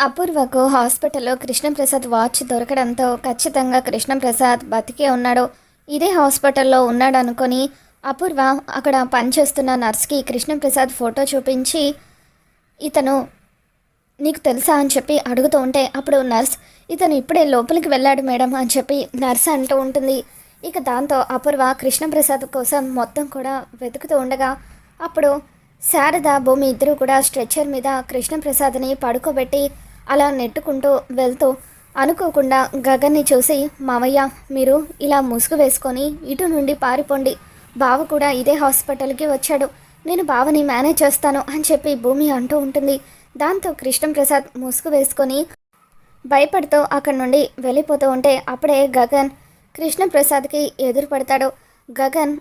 అపూర్వకు హాస్పిటల్లో కృష్ణప్రసాద్ వాచ్ దొరకడంతో ఖచ్చితంగా కృష్ణప్రసాద్ బతికే ఉన్నాడు. ఇదే హాస్పిటల్లో ఉన్నాడు అనుకొని అపూర్వ అక్కడ పనిచేస్తున్న నర్స్కి కృష్ణప్రసాద్ ఫోటో చూపించి ఇతను నీకు తెలుసా? అని చెప్పి అడుగుతూ ఉంటే అప్పుడు నర్స్ ఇతను ఇప్పుడే లోపలికి వెళ్ళాడు మేడం అని చెప్పి నర్స్ అంటూ ఉంటుంది. ఇక దాంతో అపూర్వ కృష్ణప్రసాద్ కోసం మొత్తం కూడా వెతుకుతూ ఉండగా అప్పుడు శారద భూమి ఇద్దరు కూడా స్ట్రెచ్చర్ మీద కృష్ణప్రసాద్ని పడుకోబెట్టి అలా నెట్టుకుంటూ వెళ్తూ అనుకోకుండా గగన్ని చూసి మావయ్య మీరు ఇలా ముసుగు వేసుకొని ఇటు నుండి పారిపోండి. బావ కూడా ఇదే హాస్పిటల్కి వచ్చాడు. నేను బావని మేనేజ్ చేస్తాను అని చెప్పి భూమి అంటూ ఉంటుంది. దాంతో కృష్ణప్రసాద్ ముసుగు వేసుకొని భయపడుతూ అక్కడి నుండి వెళ్ళిపోతూ ఉంటే అప్పుడే గగన్ కృష్ణప్రసాద్కి ఎదురు పడతాడు. గగన్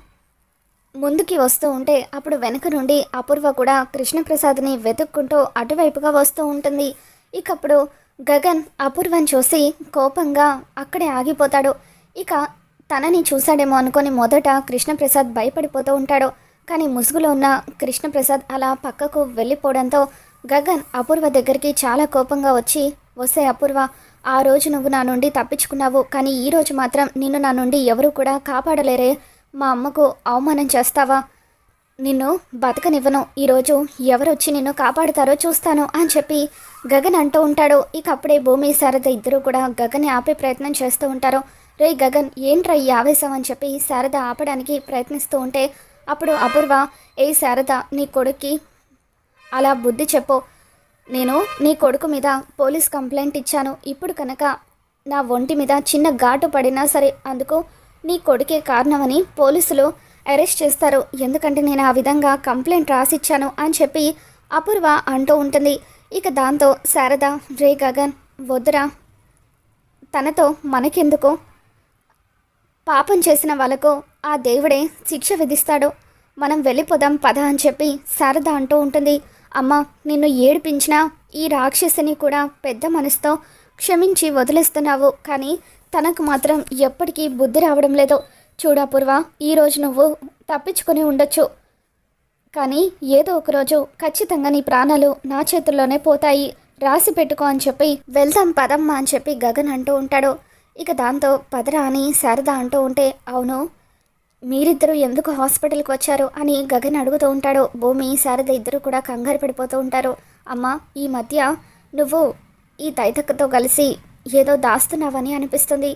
ముందుకి వస్తూ ఉంటే అప్పుడు వెనక నుండి అపూర్వ కూడా కృష్ణప్రసాద్ని వెతుక్కుంటూ అటువైపుగా వస్తూ ఉంటుంది. ఇక అప్పుడు గగన్ అపూర్వం చూసి కోపంగా అక్కడే ఆగిపోతాడు. ఇక తనని చూశాడేమో అనుకొని మొదట కృష్ణప్రసాద్ భయపడిపోతూ ఉంటాడు. కానీ ముసుగులో ఉన్న కృష్ణప్రసాద్ అలా పక్కకు వెళ్ళిపోవడంతో గగన్ అపూర్వ దగ్గరికి చాలా కోపంగా వచ్చి వస్తే అపూర్వ ఆ రోజు నువ్వు నా నుండి తప్పించుకున్నావు. కానీ ఈ రోజు మాత్రం నిన్ను నా నుండి ఎవరు కూడా కాపాడలేరే. మా అమ్మకు అవమానం చేస్తావా? నిన్ను బతకనివ్వను. ఈరోజు ఎవరు వచ్చి నిన్ను కాపాడుతారో చూస్తాను అని చెప్పి గగన్ అంటూ ఉంటాడు. ఇక అప్పుడే భూమి శారద ఇద్దరు కూడా గగన్ని ఆపే ప్రయత్నం చేస్తూ ఉంటారు. రే గగన్ ఏంట్రా ఈ ఆవేశం అని చెప్పి శారద ఆపడానికి ప్రయత్నిస్తూ ఉంటే అప్పుడు అపూర్వ ఏ శారద నీ కొడుక్కి అలా బుద్ధి చెప్పు. నేను నీ కొడుకు మీద పోలీస్ కంప్లైంట్ ఇచ్చాను. ఇప్పుడు కనుక నా ఒంటి మీద చిన్న ఘాటు పడినా సరే అందుకు నీ కొడుకే కారణమని పోలీసులు అరెస్ట్ చేస్తారు. ఎందుకంటే నేను ఆ విధంగా కంప్లైంట్ రాసిచ్చాను అని చెప్పి అపూర్వ అంటూ ఉంటుంది. ఇక దాంతో శారద రే గగన్ వద్దురా తనతో మనకెందుకు? పాపం చేసిన వాళ్ళకు ఆ దేవుడే శిక్ష విధిస్తాడు? మనం వెళ్ళిపోదాం పద అని చెప్పి శారద అంటూ ఉంటుంది. అమ్మ నిన్ను ఏడిపించినా ఈ రాక్షసిని కూడా పెద్ద మనసుతో క్షమించి వదిలేస్తున్నావు. కానీ తనకు మాత్రం ఎప్పటికీ బుద్ధి రావడం లేదు. చూడాపూర్వ ఈరోజు నువ్వు తప్పించుకొని ఉండొచ్చు. కానీ ఏదో ఒకరోజు ఖచ్చితంగా నీ ప్రాణాలు నా చేతుల్లోనే పోతాయి. రాసి పెట్టుకో అని చెప్పి వెళ్దాం పదమ్మా అని చెప్పి గగన్ అంటూ ఉంటాడు. ఇక దాంతో పదరా అని శారద అంటూ ఉంటే అవును మీరిద్దరూ ఎందుకు హాస్పిటల్కి వచ్చారు అని గగన్ అడుగుతూ ఉంటాడు. భూమి శారద ఇద్దరు కూడా కంగారు పడిపోతూ ఉంటారు. అమ్మ ఈ మధ్య నువ్వు ఈ తైతక్కతో కలిసి ఏదో దాస్తున్నావని అనిపిస్తుంది.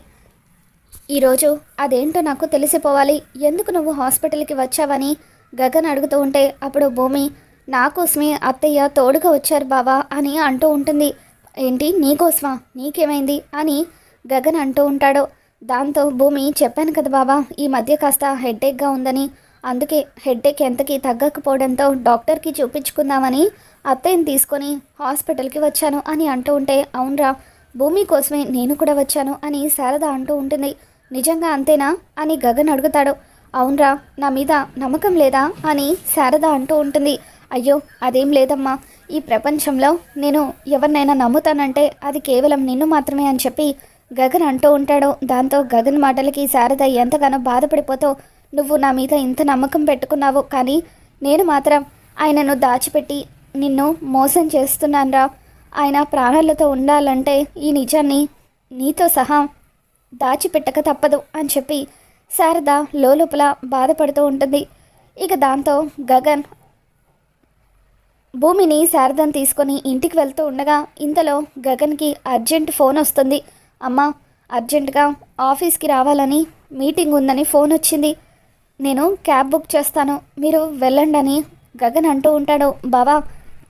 ఈరోజు అదేంటో నాకు తెలిసిపోవాలి. ఎందుకు నువ్వు హాస్పిటల్కి వచ్చావని గగన్ అడుగుతూ ఉంటే అప్పుడు భూమి నా కోసమే అత్తయ్య తోడుగా వచ్చారు బావా అని అంటూ ఉంటుంది. ఏంటి నీకోసమా నీకేమైంది? అని గగన్ అంటూ ఉంటాడు. దాంతో భూమి చెప్పాను కదా బాబా ఈ మధ్య కాస్త హెడ్ఏక్గా ఉందని. అందుకే హెడ్ఏక్ ఎంతకి తగ్గకపోవడంతో డాక్టర్కి చూపించుకుందామని అత్తయ్యని తీసుకొని హాస్పిటల్కి వచ్చాను అని అంటూ ఉంటే అవునరా భూమి కోసమే నేను కూడా వచ్చాను అని శారద అంటూ ఉంటుంది. నిజంగా అంతేనా? అని గగన్ అడుగుతాడు. అవునరా నా మీద నమ్మకం లేదా అని శారద అంటూ ఉంటుంది. అయ్యో అదేం లేదమ్మా. ఈ ప్రపంచంలో నేను ఎవరినైనా నమ్ముతానంటే అది కేవలం నిన్ను మాత్రమే అని చెప్పి గగన్ అంటూ ఉంటాడు. దాంతో గగన్ మాటలకి శారద ఎంతగానో బాధపడిపోతూ నువ్వు నా మీద ఇంత నమ్మకం పెట్టుకున్నావు కానీ నేను మాత్రం ఆయనను దాచిపెట్టి నిన్ను మోసం చేస్తున్నానురా. ఆయన ప్రాణాలతో ఉండాలంటే ఈ నిజాన్ని నీతో సహా దాచిపెట్టక తప్పదు అని చెప్పి శారద లోపల బాధపడుతూ ఉంటుంది. ఇక దాంతో గగన్ భూమిని శారదను తీసుకొని ఇంటికి వెళ్తూ ఉండగా ఇంతలో గగన్కి అర్జెంట్ ఫోన్ వస్తుంది. అమ్మ అర్జెంటుగా ఆఫీస్కి రావాలని మీటింగ్ ఉందని ఫోన్ వచ్చింది. నేను క్యాబ్ బుక్ చేస్తాను. మీరు వెళ్ళండి అని గగన్ అంటూ ఉంటాడు. బావా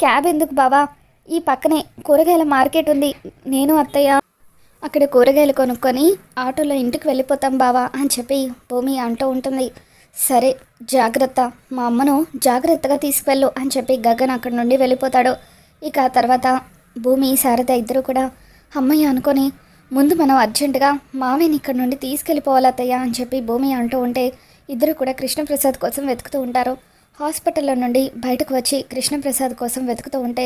క్యాబ్ ఎందుకు బావా? ఈ పక్కనే కూరగాయల మార్కెట్ ఉంది. నేను అత్తయ్య అక్కడ కూరగాయలు కొనుక్కొని ఆటోలో ఇంటికి వెళ్ళిపోతాం బావా అని చెప్పి భూమి అంటూ ఉంటుంది. సరే జాగ్రత్త. మా అమ్మను జాగ్రత్తగా తీసుకువెళ్ళు అని చెప్పి గగన్ అక్కడి నుండి వెళ్ళిపోతాడు. ఇక ఆ తర్వాత భూమి శారద ఇద్దరు కూడా అమ్మయ్య అనుకొని ముందు మనం అర్జెంటుగా మామయ్యని ఇక్కడ నుండి తీసుకెళ్ళిపోవాలతయ్యా అని చెప్పి భూమి అంటూ ఉంటే ఇద్దరు కూడా కృష్ణప్రసాద్ కోసం వెతుకుతూ ఉంటారు. హాస్పిటల్లో నుండి బయటకు వచ్చి కృష్ణప్రసాద్ కోసం వెతుకుతూ ఉంటే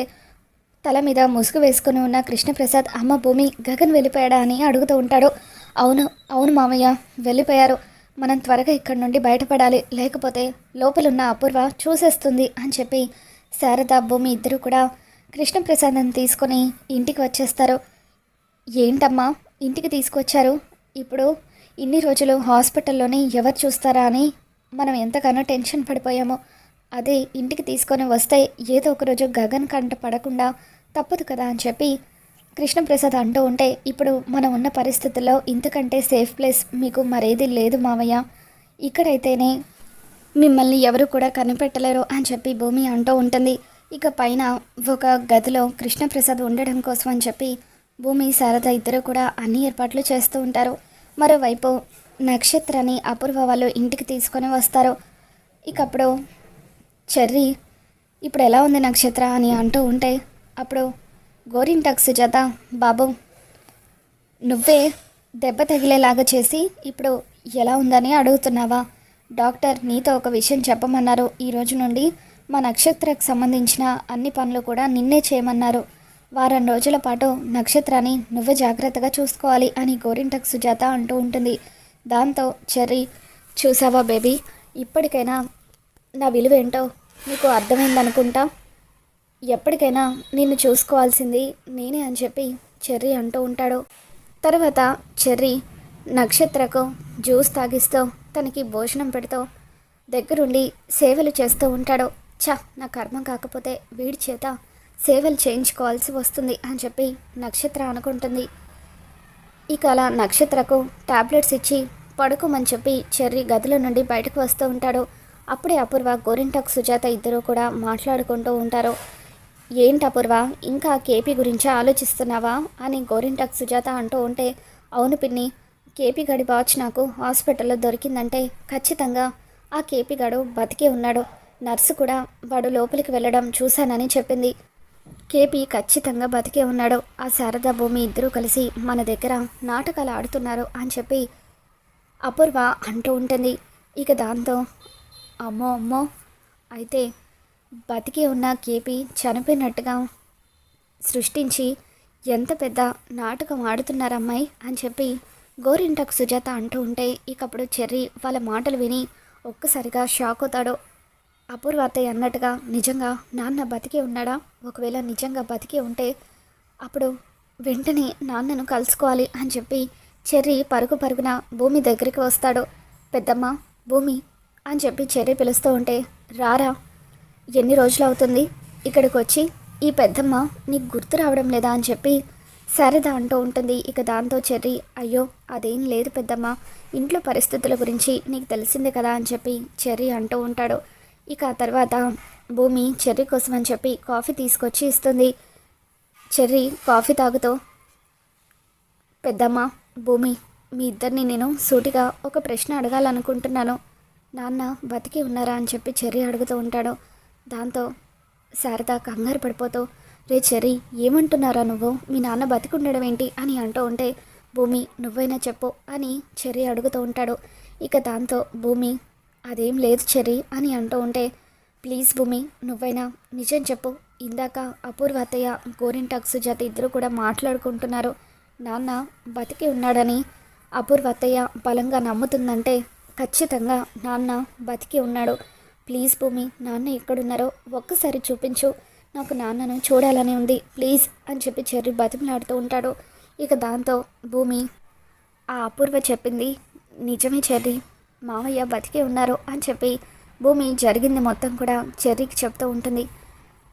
తల మీద ముసుగు వేసుకుని ఉన్న కృష్ణప్రసాద్ అమ్మ భూమి గగన్ వెళ్ళిపోయాడా అని అడుగుతూ ఉంటాడు. అవును అవును మామయ్య వెళ్ళిపోయారు. మనం త్వరగా ఇక్కడి నుండి బయటపడాలి. లేకపోతే లోపలున్న అపూర్వ చూసేస్తుంది అని చెప్పి శారద భూమి ఇద్దరు కూడా కృష్ణప్రసాద్ని తీసుకొని ఇంటికి వచ్చేస్తారు. ఏంటమ్మా ఇంటికి తీసుకొచ్చారు? ఇప్పుడు ఇన్ని రోజులు హాస్పిటల్లోనే ఎవరు చూస్తారా అని మనం ఎంతగానో టెన్షన్ పడిపోయామో. అదే ఇంటికి తీసుకొని వస్తే ఏదో ఒక రోజు గగన్ కంట పడకుండా తప్పదు కదా అని చెప్పి కృష్ణప్రసాద్ అంటూ ఉంటే ఇప్పుడు మనం ఉన్న పరిస్థితుల్లో ఇంతకంటే సేఫ్ ప్లేస్ మీకు మరేది లేదు మావయ్య. ఇక్కడైతేనే మిమ్మల్ని ఎవరు కూడా కనిపెట్టలేరు అని చెప్పి భూమి అంటూ ఉంటుంది. ఇక పైన ఒక గదిలో కృష్ణప్రసాద్ ఉండడం కోసం అని చెప్పి భూమి శారద ఇద్దరు కూడా అన్ని ఏర్పాట్లు చేస్తూ ఉంటారు. మరోవైపు నక్షత్రాన్ని అపూర్వ వాళ్ళు ఇంటికి తీసుకొని వస్తారు. ఇకప్పుడు చెర్రీ ఇప్పుడు ఎలా ఉంది నక్షత్ర? అని అంటూ ఉంటే అప్పుడు గోరింటాక్ సుజాత బాబు నువ్వే దెబ్బ తగిలేలాగా చేసి ఇప్పుడు ఎలా ఉందని అడుగుతున్నావా? డాక్టర్ నీతో ఒక విషయం చెప్పమన్నారు. ఈ రోజు నుండి మా నక్షత్రకు సంబంధించిన అన్ని పనులు కూడా నిన్నే చేయమన్నారు. వారం రోజుల పాటు నక్షత్రాన్ని నువ్వే జాగ్రత్తగా చూసుకోవాలి అని గోరింటక్ సుజాత అంటూ ఉంటుంది. దాంతో చెర్రీ చూసావా బేబీ? ఇప్పటికైనా నా విలువ ఏంటో నీకు అర్థమైందనుకుంటా? ఎప్పటికైనా నిన్ను చూసుకోవాల్సింది నేనే అని చెప్పి చెర్రీ అంటూ ఉంటాడు. తర్వాత చెర్రీ నక్షత్రకు జ్యూస్ తాగిస్తూ తనకి భోజనం పెడుతూ దగ్గరుండి సేవలు చేస్తూ ఉంటాడు. చ నా కర్మ కాకపోతే వీడి చేత సేవలు చేయించుకోవాల్సి వస్తుంది అని చెప్పి నక్షత్ర అనుకుంటుంది. ఇక అలా నక్షత్రకు టాబ్లెట్స్ ఇచ్చి పడుకోమని చెప్పి చెర్రీ గదిలో నుండి బయటకు వస్తూ ఉంటాడు. అప్పుడే అపూర్వ గోరింటాక్ సుజాత ఇద్దరూ కూడా మాట్లాడుకుంటూ ఉంటారు. ఏంటి అపూర్వ? ఇంకా కేపీ గురించి ఆలోచిస్తున్నావా? అని గోరింటాక్ సుజాత అంటూ ఉంటే అవును పిన్ని కేపీ గడి వాచ్ నాకు హాస్పిటల్లో దొరికిందంటే ఖచ్చితంగా ఆ కేపీ గడు బతికే ఉన్నాడు. నర్సు కూడా వాడు లోపలికి వెళ్ళడం చూశానని చెప్పింది. కేపీ ఖచ్చితంగా బతికే ఉన్నాడు. ఆ శారదా భూమి ఇద్దరూ కలిసి మన దగ్గర నాటకాలు ఆడుతున్నారు అని చెప్పి అపూర్వ అంటూ ఉంటుంది. ఇక దాంతో అమ్మో అమ్మో అయితే బతికి ఉన్న కేపీ చనిపోయినట్టుగా సృష్టించి ఎంత పెద్ద నాటకం ఆడుతున్నారమ్మాయి అని చెప్పి గోరింటకు సుజాత అంటూ ఉంటే ఇకప్పుడు చెర్రీ వాళ్ళ మాటలు విని ఒక్కసారిగా షాక్ అవుతాడు. అపూర్వ అన్నట్టుగా నిజంగా నాన్న బతికి ఉన్నాడా? ఒకవేళ నిజంగా బతికి ఉంటే అప్పుడు వెంటనే నాన్నను కలుసుకోవాలి అని చెప్పి చెర్రీ పరుగు పరుగున భూమి దగ్గరికి వస్తాడు. పెద్దమ్మ భూమి అని చెప్పి చెర్రీ పిలుస్తూ ఉంటే రారా ఎన్ని రోజులు అవుతుంది? ఇక్కడికి వచ్చి ఈ పెద్దమ్మ నీకు గుర్తు రావడం లేదా? అని చెప్పి సరదా అంటూ ఉంటుంది. ఇక దాంతో చెర్రి అయ్యో అదేం లేదు పెద్దమ్మ. ఇంట్లో పరిస్థితుల గురించి నీకు తెలిసిందే కదా? అని చెప్పి చెర్రీ అంటూ ఉంటాడు. ఇక ఆ తర్వాత భూమి చెర్రి కోసం అని చెప్పి కాఫీ తీసుకొచ్చి ఇస్తుంది. చెర్రి కాఫీ తాగుతూ పెద్దమ్మ భూమి మీ ఇద్దరిని నేను సూటిగా ఒక ప్రశ్న అడగాలనుకుంటున్నాను. నాన్న బతికి ఉన్నారా? అని చెప్పి చెర్రీ అడుగుతూ ఉంటాడు. దాంతో శారద కంగారు పడిపోతూ రే చెర్రీ ఏమంటున్నారా నువ్వు? మీ నాన్న బతికుండడం ఏంటి? అని అంటూ ఉంటే భూమి నువ్వైనా చెప్పు అని చెర్రీ అడుగుతూ ఉంటాడు. ఇక దాంతో భూమి అదేం లేదు చెర్రీ అని అంటూ ఉంటే ప్లీజ్ భూమి నువ్వైనా నిజం చెప్పు. ఇందాక అపూర్వ అత్తయ్య గోరింటాక్ సుజాత ఇద్దరు కూడా మాట్లాడుకుంటున్నారు. నాన్న బతికి ఉన్నాడని అపూర్వ అత్తయ్య బలంగా నమ్ముతుందంటే ఖచ్చితంగా నాన్న బతికి ఉన్నాడు. ప్లీజ్ భూమి నాన్న ఎక్కడున్నారో ఒక్కసారి చూపించు. నాకు నాన్నను చూడాలని ఉంది. ప్లీజ్ అని చెప్పి చెర్రి బతిమలాడుతూ ఉంటాడు. ఇక దాంతో భూమి ఆ అపూర్వ చెప్పింది నిజమే చెర్రి మామయ్య బతికే ఉన్నారు అని చెప్పి భూమి జరిగింది మొత్తం కూడా చెర్రీకి చెప్తూ ఉంటుంది.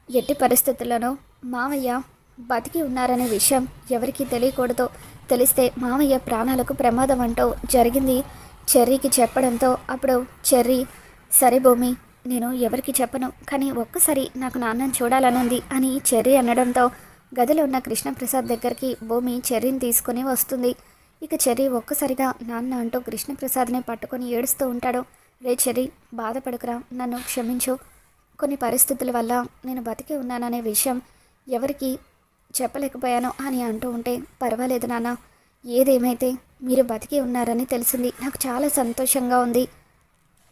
ఎట్టి పరిస్థితుల్లోనూ మామయ్య బతికి ఉన్నారనే విషయం ఎవరికీ తెలియకూడదు. తెలిస్తే మామయ్య ప్రాణాలకు ప్రమాదం అంటూ జరిగింది చెర్రీకి చెప్పడంతో అప్పుడు చెర్రీ సరే భూమి నేను ఎవరికి చెప్పను కానీ ఒక్కసారి నాకు నాన్నని చూడాలనుంది అని చెర్రీ అనడంతో గదిలో ఉన్న కృష్ణప్రసాద్ దగ్గరికి భూమి చెర్రీని తీసుకొని వస్తుంది. ఇక చెర్రీ ఒక్కసారిగా నాన్న అంటూ కృష్ణప్రసాద్ని పట్టుకొని ఏడుస్తూ ఉంటాడు. రే చెర్రీ బాధపడుకురా నన్ను క్షమించు. కొన్ని పరిస్థితుల వల్ల నేను బతికి ఉన్నాననే విషయం ఎవరికి చెప్పలేకపోయాను అని అంటూ ఉంటే పర్వాలేదు నాన్న ఏదేమైతే మీరు బతికి ఉన్నారని తెలిసింది. నాకు చాలా సంతోషంగా ఉంది.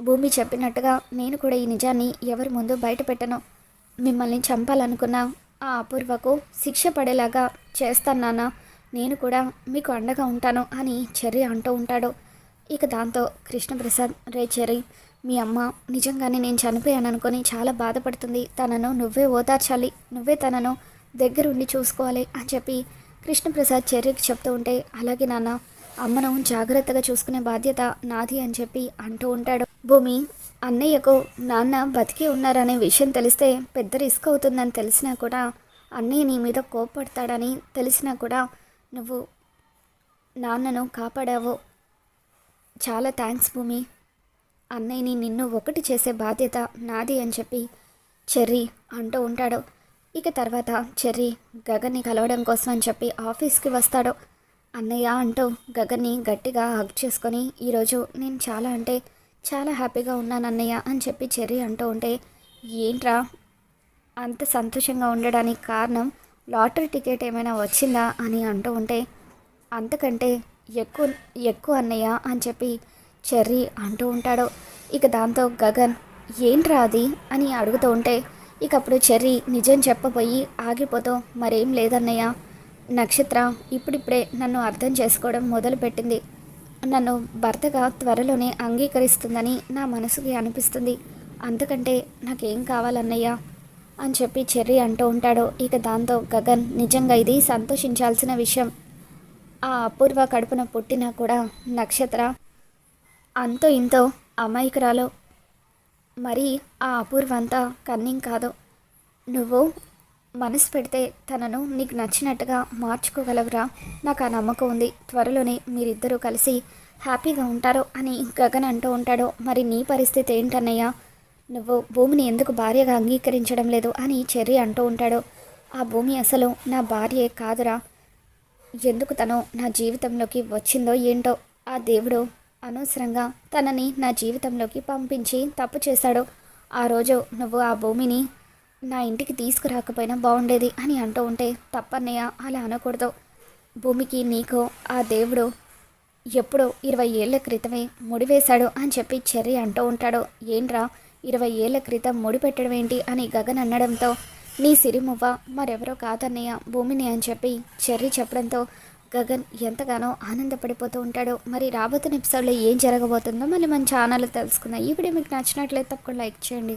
భూమి చెప్పినట్టుగా నేను కూడా ఈ నిజాన్ని ఎవరి ముందు బయట పెట్టను మిమ్మల్ని చంపాలనుకున్న ఆ అపూర్వకు శిక్ష పడేలాగా చేస్తాను నాన్న. నేను కూడా మీకు అండగా ఉంటాను అని చెర్రి అంటూ ఉంటాడు. ఇక దాంతో కృష్ణప్రసాద్ రే చెర్రి మీ అమ్మ నిజంగానే నేను చనిపోయాను అనుకొని చాలా బాధపడుతుంది. తనను నువ్వే ఓదార్చాలి. నువ్వే తనను దగ్గరుండి చూసుకోవాలి అని చెప్పి కృష్ణప్రసాద్ చెర్రికి చెప్తూ ఉంటే అలాగే నాన్న అమ్మను జాగ్రత్తగా చూసుకునే బాధ్యత నాది అని చెప్పి అంటూ ఉంటాడు. భూమి అన్నయ్యకు నాన్న బతికి ఉన్నారనే విషయం తెలిస్తే పెద్ద రిస్క్ అవుతుందని తెలిసినా కూడా అన్నయ్య నీ మీద కోప్పడతాడని తెలిసినా కూడా నువ్వు నాన్నను కాపాడావు. చాలా థ్యాంక్స్ భూమి. అన్నయ్యని నిన్ను ఒకటి చేసే బాధ్యత నాది అని చెప్పి చెర్రీ అంటూ ఉంటాడు. ఇక తర్వాత చెర్రీ గగన్ని కలవడం కోసం అని చెప్పి ఆఫీస్కి వస్తాడు. అన్నయ్య అంటూ గగన్ని గట్టిగా హగ్ చేసుకొని ఈరోజు నేను చాలా అంటే చాలా హ్యాపీగా ఉన్నాను అన్నయ్య అని చెప్పి చెర్రీ అంటూ ఉంటే ఏంట్రా? అంత సంతోషంగా ఉండడానికి కారణం లాటరీ టికెట్ ఏమైనా వచ్చిందా? అని అంటూ ఉంటే అంతకంటే ఎక్కువ ఎక్కువ అన్నయ్య అని చెప్పి చెర్రీ అంటూ ఉంటాడు. ఇక దాంతో గగన్ ఏంట్రా అది? అని అడుగుతూ ఉంటే ఇక అప్పుడు చెర్రీ నిజం చెప్పబోయి ఆగిపోతూ మరేం లేదన్నయ్య. నక్షత్ర ఇప్పుడిప్పుడే నన్ను అర్థం చేసుకోవడం మొదలుపెట్టింది. నన్ను భర్తగా త్వరలోనే అంగీకరిస్తుందని నా మనసుకి అనిపిస్తుంది. అంతకంటే నాకేం కావాలన్నయ్య? అని చెప్పి చెర్రీ అంటూ ఉంటాడు. ఇక దాంతో గగన్ నిజంగా ఇది సంతోషించాల్సిన విషయం. ఆ అపూర్వ కడుపున పుట్టినా కూడా నక్షత్ర అంతో ఇంతో అమాయకురాలు. మరి ఆ అపూర్వ అంతా కన్నింగ్ కాదు. నువ్వు మనసు పెడితే తనను నీకు నచ్చినట్టుగా మార్చుకోగలవురా. నాకు ఆ నమ్మకం ఉంది. త్వరలోనే మీరిద్దరూ కలిసి హ్యాపీగా ఉంటారో అని గగన్ అంటూ ఉంటాడో. మరి నీ పరిస్థితి ఏంటన్నయ్యా? నువ్వు భూమిని ఎందుకు భార్యగా అంగీకరించడం లేదు అని చెర్రి అంటూ ఉంటాడు. ఆ భూమి అసలు నా భార్యే కాదురా. ఎందుకు తను నా జీవితంలోకి వచ్చిందో ఏంటో ఆ దేవుడు అనవసరంగా తనని నా జీవితంలోకి పంపించి తప్పు చేశాడు. ఆ రోజు నువ్వు ఆ భూమిని నా ఇంటికి తీసుకురాకపోయినా బాగుండేది అని అంటూ ఉంటే తప్పన్నయ్య అలా అనకూడదు. భూమికి నీకు ఆ దేవుడు ఎప్పుడో ఇరవై ఏళ్ళ క్రితమే ముడివేశాడు అని చెప్పి చెర్రి అంటూ ఉంటాడు. ఏంట్రా ఇరవై ఏళ్ళ క్రితం ముడి పెట్టడం ఏంటి అని గగన్ అనడంతో నీ సిరిమువ్వ మరెవరో కాదన్నయ్య భూమిని అని చెప్పి చెర్రి చెప్పడంతో గగన్ ఎంతగానో ఆనందపడిపోతూ ఉంటాడు. మరి రాబోతున్న ఎపిసోడ్లో ఏం జరగబోతుందో మళ్ళీ మన ఛానల్ తెలుసుకుందాం. ఈ వీడియో మీకు నచ్చినట్లయితే తప్పకుండా లైక్ చేయండి.